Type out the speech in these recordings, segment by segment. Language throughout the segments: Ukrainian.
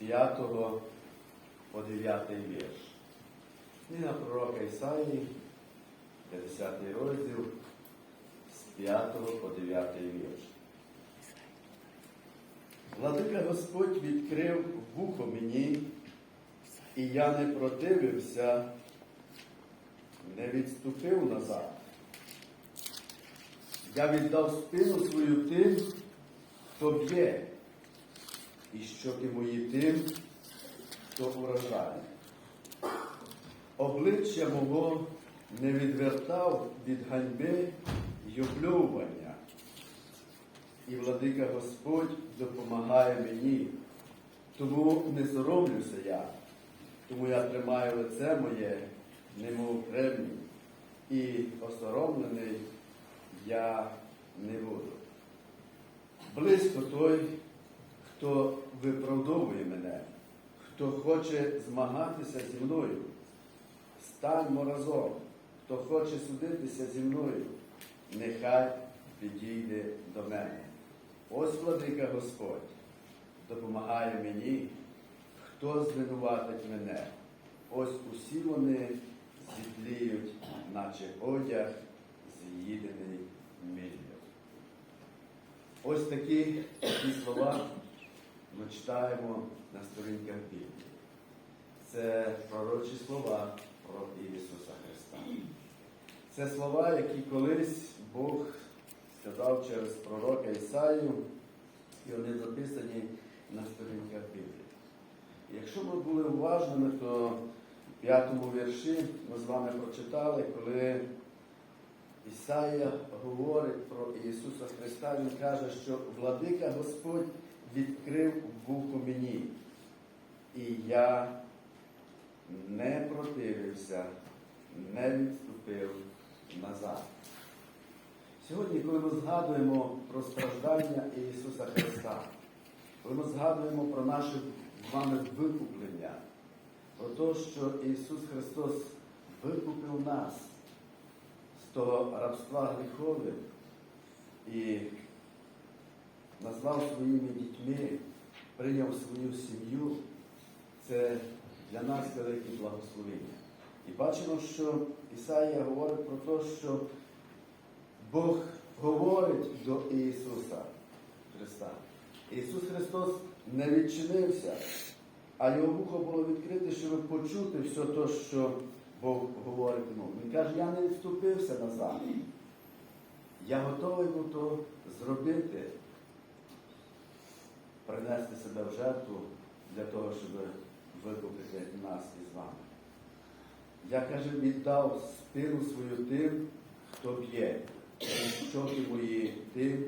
5 по 9 вірш. Книга пророка Ісаї, 50 розділ, з 5 по 9 вірш. Владика Господь відкрив вухо мені, і я не противився, не відступив назад. Я віддав спину свою тим, хто б'є, і щоки мої тим, хто уражає. Обличчя мого не відвертав від ганьби й оплювання. І владика Господь допомагає мені, тому не соромлюся я, тому я тримаю лице моє, немов кремінь, і осоромлений я не буду. Близько той, хто виправдовує мене, хто хоче змагатися зі мною. Станьмо разом, хто хоче судитися зі мною, нехай підійде до мене. Ось владика Господь допомагає мені, хто звинуватить мене. Ось усі вони зітліють, наче одяг, з'їдений міллю. Ось такі, такі слова ми читаємо на сторінках Біблії. Це пророчі слова про Ісуса Христа. Це слова, які колись Бог сказав через пророка Ісаю, і вони записані на сторінках Біблії. Якщо ми були уважними, то в п'ятому вірші ми з вами прочитали, коли Ісая говорить про Ісуса Христа, Він каже, що владика Господь відкрив вухо мені, і я не противився, не відступив назад. Сьогодні, коли ми згадуємо про страждання Ісуса Христа, коли ми згадуємо про наше з вами викуплення, про те, що Ісус Христос викупив нас з того рабства гріховим і назвав своїми дітьми, прийняв свою сім'ю, це для нас велике благословення. І бачимо, що Ісаїя говорить про те, що Бог говорить до Ісуса Христа. Ісус Христос не відчинився, а його вухо було відкрите, щоб почути все те, що Бог говорить йому. Він каже, я не відступився назад. Я готовий був то зробити, принести себе в жертву для того, щоб викупити нас із вами. Я каже, віддав спину свою тим, хто б'є, щоки мої тим,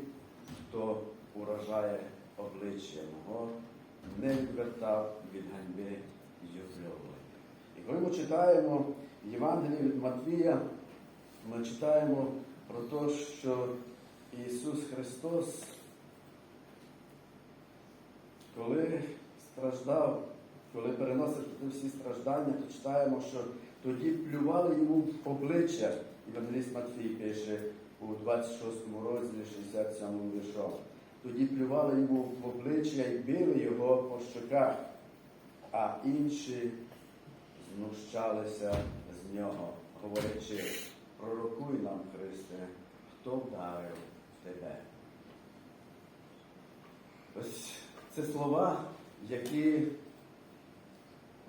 хто уражає обличчя мого, не відвертав від ганьби й. І коли ми читаємо Євангеліє від Матвія, ми читаємо про те, що Ісус Христос, коли страждав, коли переносив всі страждання, то читаємо, що тоді плювали йому в обличчя. Євангеліст Матфій пише у 26 розділі 67 віршом. Тоді плювали йому в обличчя і били його по щоках, а інші знущалися з нього, говорячи, пророкуй нам, Христе, хто вдарив тебе. Ось це слова, які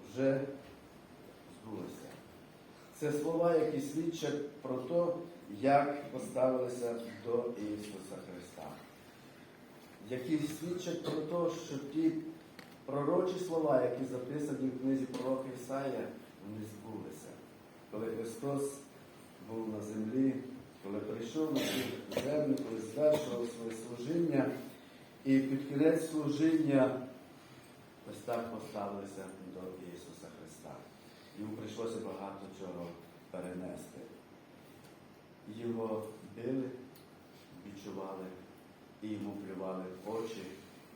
вже збулися. Це слова, які свідчать про те, як поставилися до Ісуса Христа. Які свідчать про те, що ті пророчі слова, які записані в книзі пророка Ісая, вони збулися. Коли Христос був на землі, коли прийшов на цю землю, коли звершував своє служіння, і під кінець служіння ось так поставилися до Ісуса Христа. Йому прийшлося багато чого перенести. Його били, відчували, і йому плювали очі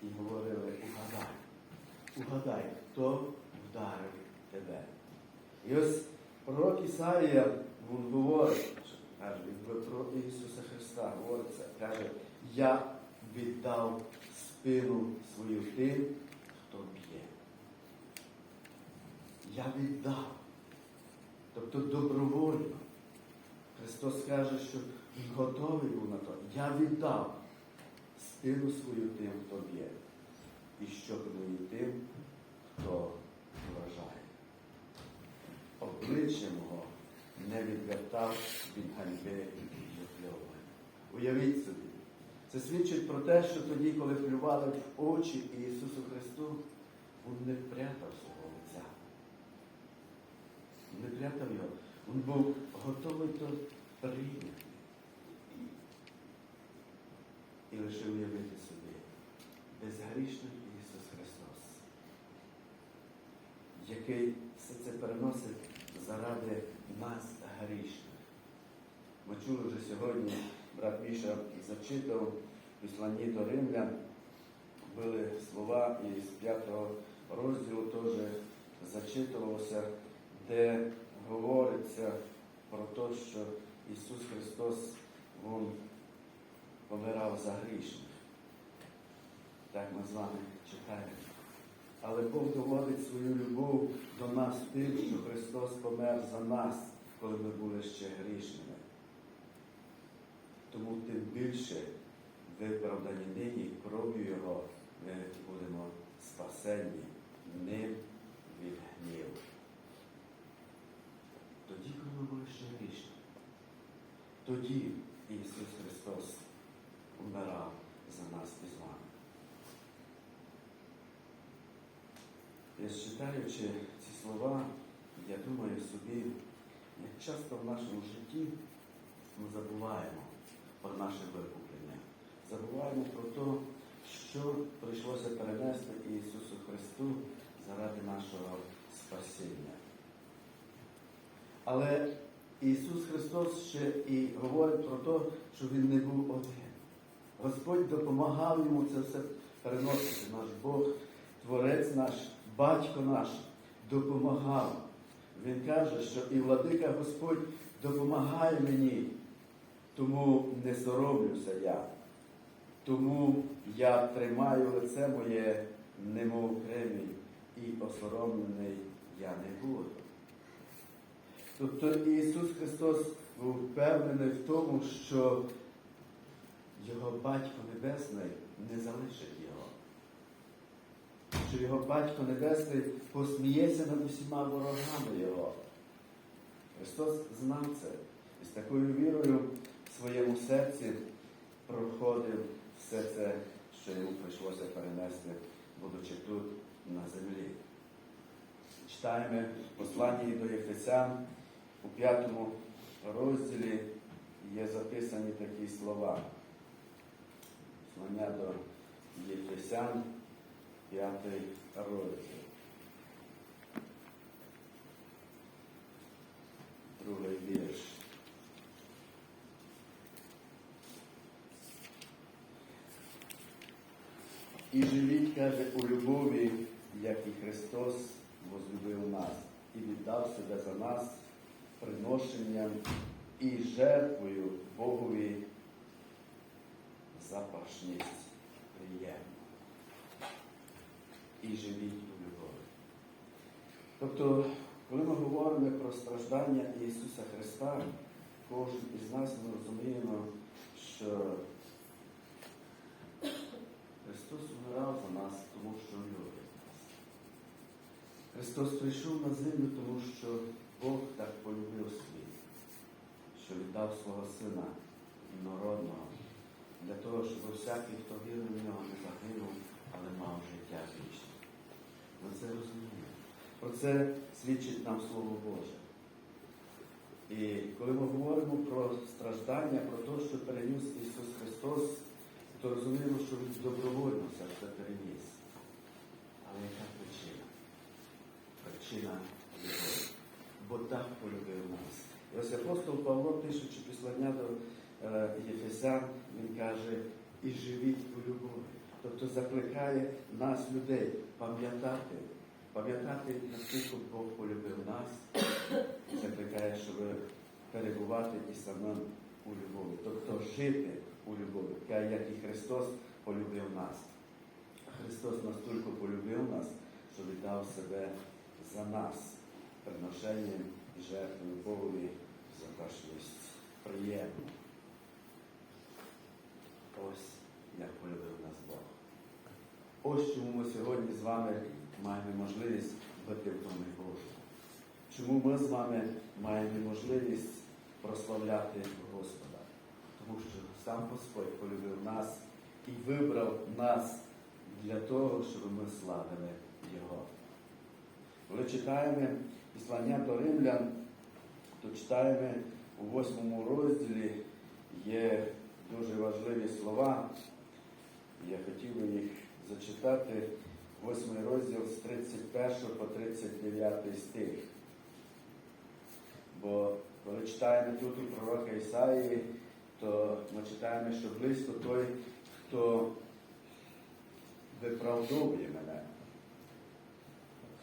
і говорили, угадай, угадай, хто вдарив тебе. І ось пророк Ісаїя він говорить, каже, про Ісуса Христа говориться, каже, я віддав спину свою тим, хто б'є. я віддав. Тобто добровольно. Христос каже, що Він готовий був на то. Я віддав спину свою тим, хто б'є, і мої тим, хто вражає. Обличчя мого не відвертав від ганьби і опльовування. Уявіть собі, це свідчить про те, що тоді, коли плювали в очі Ісусу Христу, Він не прятав свого лиця. Він не прятав його. Він був готовий то прийняти. І лише уявити собі, безгрішний Ісус Христос, який все це переносить заради нас грішних. Ми чули вже сьогодні, брат Міша зачитав в до римлян, були слова із п'ятого розділу теж зачитувалося, де говориться про те, що Ісус Христос Він помирав за грішних. Так ми з вами читаємо. Але Бог доводить свою любов до нас тим, що Христос помер за нас, коли ми були ще грішними. Тому тим більше виправдані нині кров'ю Його ми будемо спасені ним від гніву. Тоді, коли ми були ще грішні, тоді Ісус Христос умирав за нас і з вами. Я читаючи ці слова, я думаю собі, як часто в нашому житті ми забуваємо про наше викуплення, забуваємо про те, що прийшлося перенести Ісусу Христу заради нашого спасіння. Але Ісус Христос ще і говорить про те, що Він не був один. Господь допомагав йому це все переносити. Наш Бог, Творець наш, Батько наш допомагав. Він каже, що і владика Господь допомагає мені, тому не соромлюся я. Тому я тримаю лице моє, немов кремінь, і осоромлений я не буду. Тобто Ісус Христос був впевнений в тому, що його Батько Небесний не залишить його. Що його Батько Небесний посміється над усіма ворогами Його. Христос знав це і з такою вірою своєму серці проходив все це, що йому прийшлося перенести, будучи тут на землі. Читаємо в посланні до Єфесян у п'ятому розділі є записані такі слова. Послання до Єфесян, п'ятий розділ. Другий вірш. І живіть, каже, у любові, як і Христос возлюбив нас, і віддав себе за нас приношенням і жертвою Богові запашність приємна. І живіть у любові. Тобто, коли ми говоримо про страждання Ісуса Христа, кожен із нас ми розуміємо, що Христос умирав за нас, тому що любить нас. Христос прийшов на землю, тому що Бог так полюбив світ, що віддав свого Сина інородного, для того, щоб всякий, хто вірив в нього, не загинув, але мав життя вічне. Ми це розуміємо. Про це свідчить нам Слово Боже. І коли ми говоримо про страждання, про те, що переніс Ісус Христос, то розуміємо, що Він добровольно все це переніс. Але яка причина? Причина любові. Бо так полюбив нас. І ось апостол Павло, пишучи післання до е, Єфесян, він каже, і живіть у любові. Тобто закликає нас, людей, пам'ятати, пам'ятати, наскільки Бог полюбив нас, закликає, щоб перебувати і самим у любові. Тобто жити у любові, як і Христос полюбив нас. Христос настільки полюбив нас, що віддав себе за нас. приношенням і жертвою Богові за те щось приємне. Ось як полюбив нас Бог. Ось чому ми сьогодні з вами маємо можливість бути в Домі Божому. Чому ми з вами маємо можливість прославляти Господа? Тому що сам Господь полюбив нас і вибрав нас для того, щоб ми славили Його. Коли читаємо післання до римлян, то читаємо у восьмому розділі є дуже важливі слова. Я хотів би їх зачитати. Восьмий розділ з 31 по 39 стих. Бо коли читаємо тут у пророка Ісаїї, то ми читаємо, що близько той, хто виправдовує мене,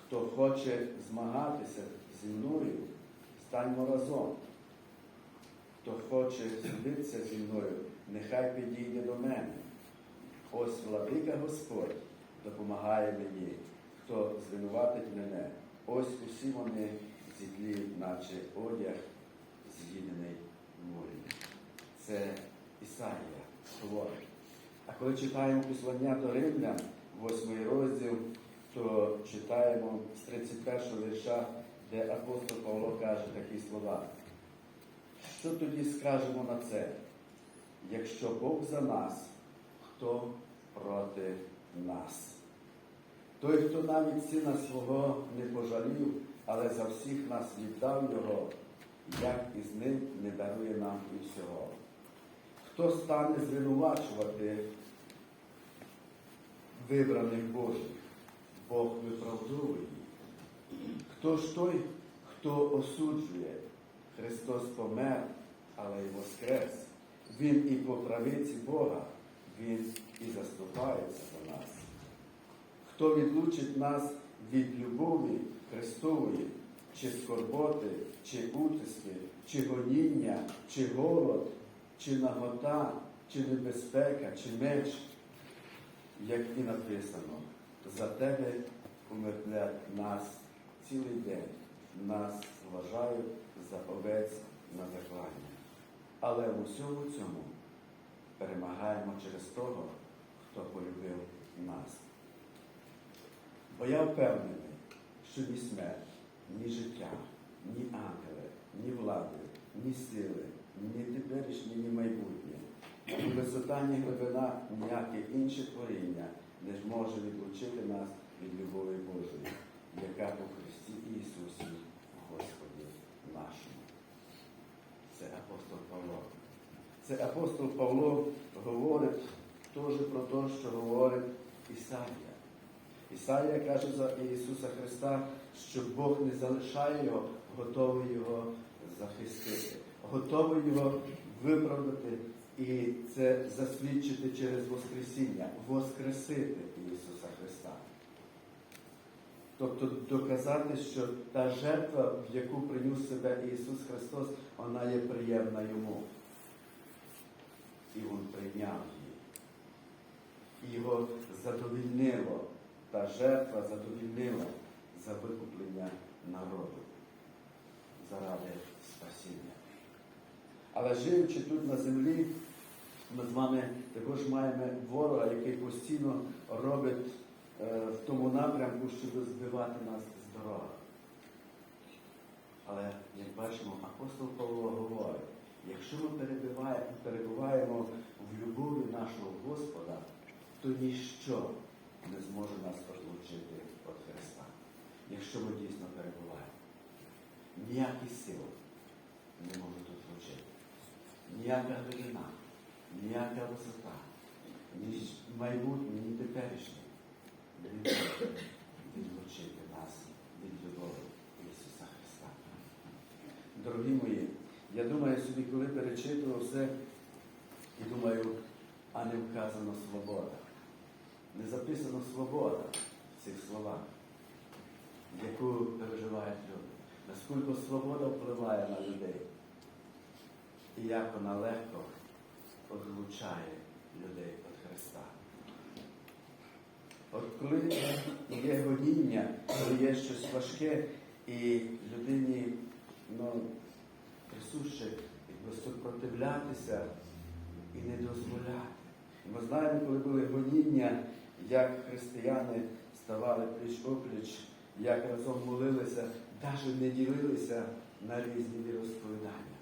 хто хоче змагатися зі мною, станьмо разом. Хто хоче судитися зі мною, нехай підійде до мене. Ось владика Господь допомагає мені, хто звинуватить мене. Ось усі вони зітліють, наче одяг, з'їдений морем. Це Ісаїя говорить. А коли читаємо послання до Римлян, 8 розділ, то читаємо з 31 вірша, де апостол Павло каже такі слова. Що тоді скажемо на це? Якщо Бог за нас, хто проти нас? Той, хто навіть сина свого не пожалів, але за всіх нас віддав Його, як із ним не дарує нам і всього. Хто стане звинувачувати вибраних Божих? Бог виправдовує. Хто ж той, хто осуджує? Христос помер, але й воскрес. Він і по правиці Бога, Він і заступається за нас. Хто відлучить нас від любові Христової, чи скорботи, чи утиски, чи гоніння, чи голод, чи нагота, чи небезпека, чи меч, як і написано, за тебе умертвлять нас цілий день, нас вважають за овець на заклання. Але в усьому цьому перемагаємо через того, хто полюбив нас. Бо я впевнений, що ні смерть, ні життя, ні ангели, ні влади, ні сили, ні теперішнє, ні майбутнє, ні висота, ні глибина, ніяке інше творіння не зможе відлучити нас від любові Божої, яка у Христі Ісусі, Господі нашому. Це апостол Павло. Це апостол Павло говорить теж про те, що говорить Ісаїя. Ісаїя каже за Ісуса Христа, що Бог не залишає його, готовий його захистити, готовий його виправдати і це засвідчити через Воскресіння, воскресити Ісуса Христа. Тобто доказати, що та жертва, в яку приніс себе Ісус Христос, вона є приємна йому. І Він прийняв її. І його задовільнило, та жертва задовільнила за викуплення народу заради спасіння. Але живучи тут на землі, ми з вами також маємо ворога, який постійно робить е, в тому напрямку, щоб збивати нас з дороги. Але, як бачимо, апостол Павло говорить, якщо ми перебуваємо, перебуваємо в любові нашого Господа, то ніщо не зможе нас отлучити від Христа, якщо ми дійсно перебуваємо. Ніякі сили не можуть отлучити. Ніяка глибина, ніяка висота, ні майбутнє, ні теперішнє не може відлучити нас від любові Ісуса Христа. Дорогі мої, я думаю собі, коли перечитував все, і думаю, а не вказано свобода. Не записано свобода в цих словах, яку переживають люди. Наскільки свобода впливає на людей. І як вона легко одлучає людей від Христа. От коли є гоніння, коли є щось важке, І людині ну, присуще супротивлятися і не дозволяти. Ми знаємо, коли були гоніння, як християни ставали пліч опліч, як разом молилися, навіть не ділилися на різні віросповідання,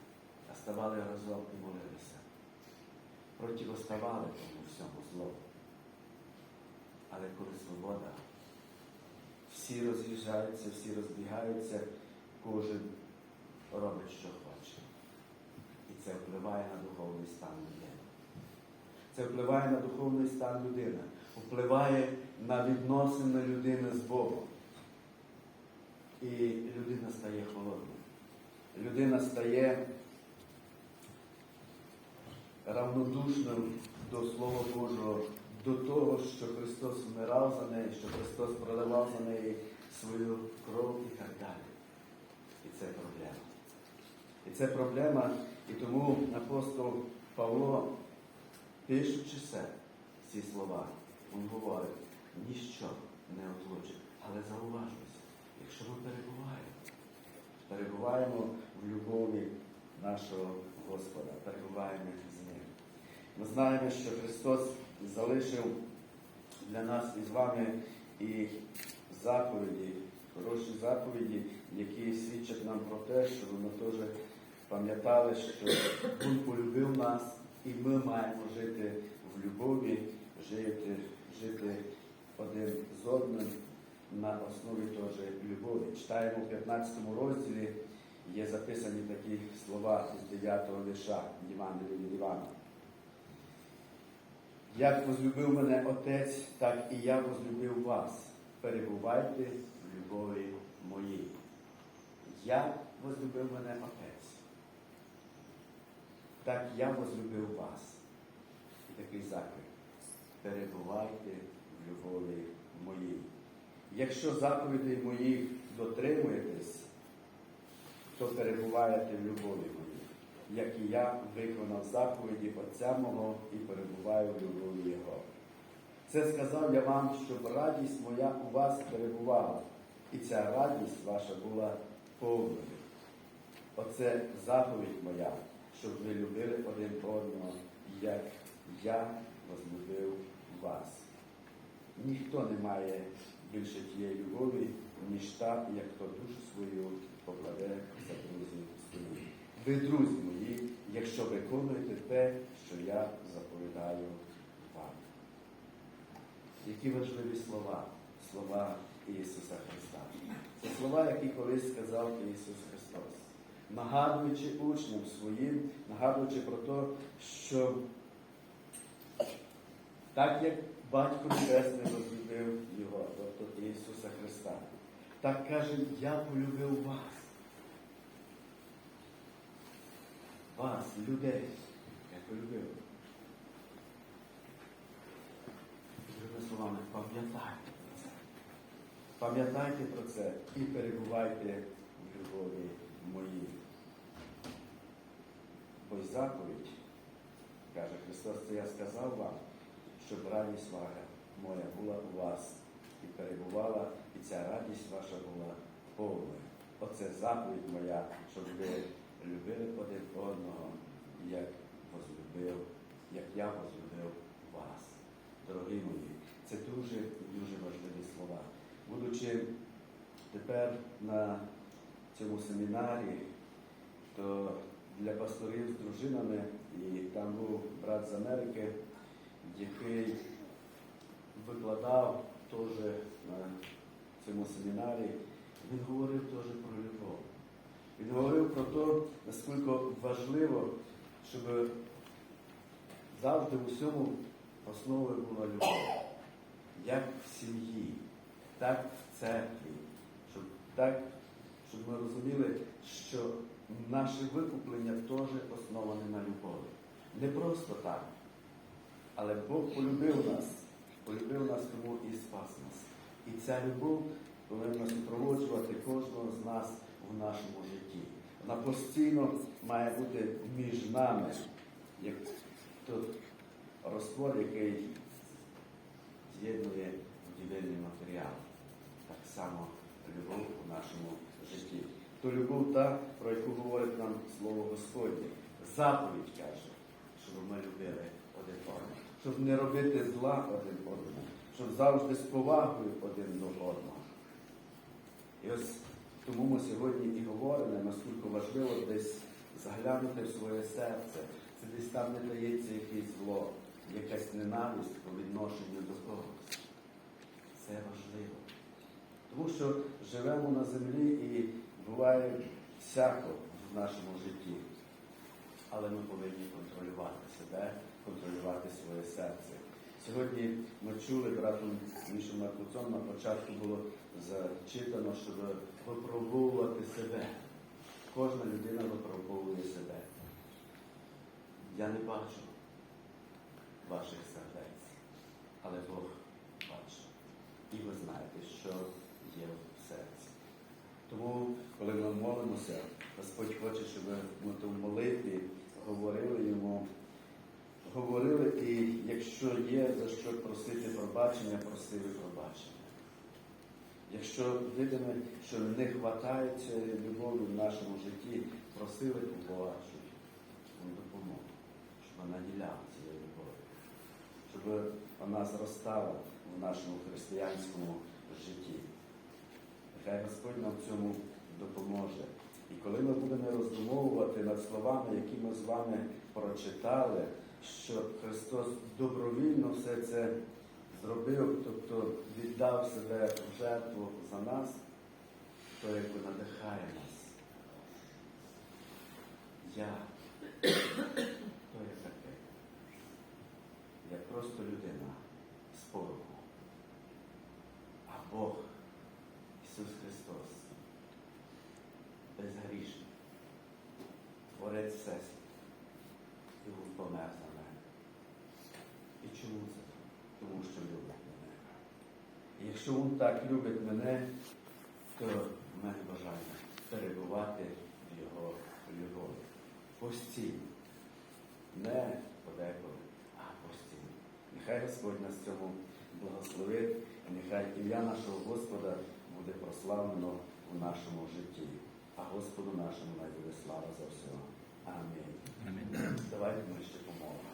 ставали разом і молилися. Противоставали тому всьому злу. Але коли свобода, всі роз'їжджаються, всі розбігаються, кожен робить, що хоче. І це впливає на духовний стан людини. Це впливає на духовний стан людини, впливає на відносини людини з Богом. І людина стає холодною. Людина стає равнодушним до Слова Божого, до того, що Христос вмирав за неї, що Христос проливав за неї свою кров і так далі. І це проблема. І це проблема, і тому апостол Павло, пишучи це, ці слова, він говорить, ніщо не отлучить. Але зауважуйся, якщо ми перебуваємо, перебуваємо в любові нашого Господа, перебуваємо з ним. Ми знаємо, що Христос залишив для нас із вами і заповіді, хороші заповіді, які свідчать нам про те, щоб ми теж пам'ятали, що Він полюбив нас, і ми маємо жити в любові, жити, жити один з одним на основі теж любові. Читаємо в 15 розділі, є записані такі слова з 9 вірша Євангелія від Івана. Як возлюбив мене Отець, так і я возлюбив вас. Перебувайте в любові моїй. Як возлюбив мене Отець, так я возлюбив вас. І такий заклик. Перебувайте в любові моїй. Якщо заповідей моїх дотримуєтесь, то перебуваєте в любові моїй, як і я виконав заповіді Отця мого і перебуваю в любові Його. Це сказав я вам, щоб радість моя у вас перебувала, і ця радість ваша була повною. Оце заповідь моя, щоб ви любили один одного, як я возлюбив вас. Ніхто не має більше тієї любові, ніж та, як хто душу свою покладе за друзів своїх. Ви, друзі мої, якщо виконуєте те, що я заповідаю вам. Які важливі слова, слова Ісуса Христа. Це слова, які колись сказав Ісус Христос, нагадуючи учням своїм, нагадуючи про те, що так як Батько Небесний возлюбив Його, тобто Ісуса Христа, так каже, я полюбив вас. Вас, людей, я полюбив. Другими словами, пам'ятайте про це. Пам'ятайте про це і перебувайте в любові моїй. Бо й заповідь, каже Христос, це я сказав вам, щоб радість ваша моя була у вас і перебувала, і ця радість ваша була повною. Оце заповідь моя, щоб ви любили один одного, як возлюбив, як я возлюбив вас. Дорогі мої, це дуже дуже важливі слова. Будучи тепер на цьому семінарі, то для пасторів з дружинами, і там був брат з Америки, який викладав теж на цьому семінарі, він говорив теж про любов. Він говорив про те, наскільки важливо, щоб завжди в усьому основою була любов. Як в сім'ї, так в церкві, щоб так, щоб ми розуміли, що наше викуплення теж основане на любові. Не просто так. Але Бог полюбив нас, полюбив нас тому і спас нас. І ця любов повинна супроводжувати кожного з нас в нашому житті. Вона постійно має бути між нами, як тут розтвор, який з'єднує будівельний матеріал. Так само любов у нашому житті. То любов та, про яку говорить нам Слово Господнє. Заповідь каже, щоб ми любили один одного, щоб не робити зла один одному, щоб завжди з повагою один до одного. І ось тому ми сьогодні і говоримо, наскільки важливо десь заглянути в своє серце. Це десь там не дається якесь зло, якась ненависть по відношенню до когось. Це важливо. Тому що живемо на землі і буває всяко в нашому житті. Але ми повинні контролювати себе, контролювати своє серце. Сьогодні ми чули братом Мішем Маркуцом, на початку було зачитано, щоб випробовувати себе. Кожна людина випробовує себе. Я не бачу ваших сердець, але Бог бачить. І ви знаєте, що є в серці. Тому, коли ми молимося, Господь хоче, щоб ми в молитві говорили йому, говорили, і якщо є за що просити пробачення, просили пробачення. Якщо видимо, що не вистачає цієї любові в нашому житті, просили Бога, щоб він щоб вона наділяла цією любов'ю, щоб вона зростала в нашому християнському житті. Нехай Господь нам в цьому допоможе. І коли ми будемо роздумовувати над словами, які ми з вами прочитали, що Христос добровільно все це зробив, тобто віддав себе в жертву за нас, то якби надихає нас. Я то є таке. Я просто людина з пороху. А Бог, Ісус Христос, безгрішний, Творець Всесвіту, і Він помер за мене. І чому це? Тому що любить мене. І якщо Він так любить мене, то в мене бажання перебувати в Його любові. Постійно. Не подеколи, а постійно. Нехай Господь нас цьому благословить, і нехай ім'я нашого Господа буде прославлено у нашому житті. А Господу нашому най буде слава за все. Амінь. Амінь. Давайте ми ще помолимося.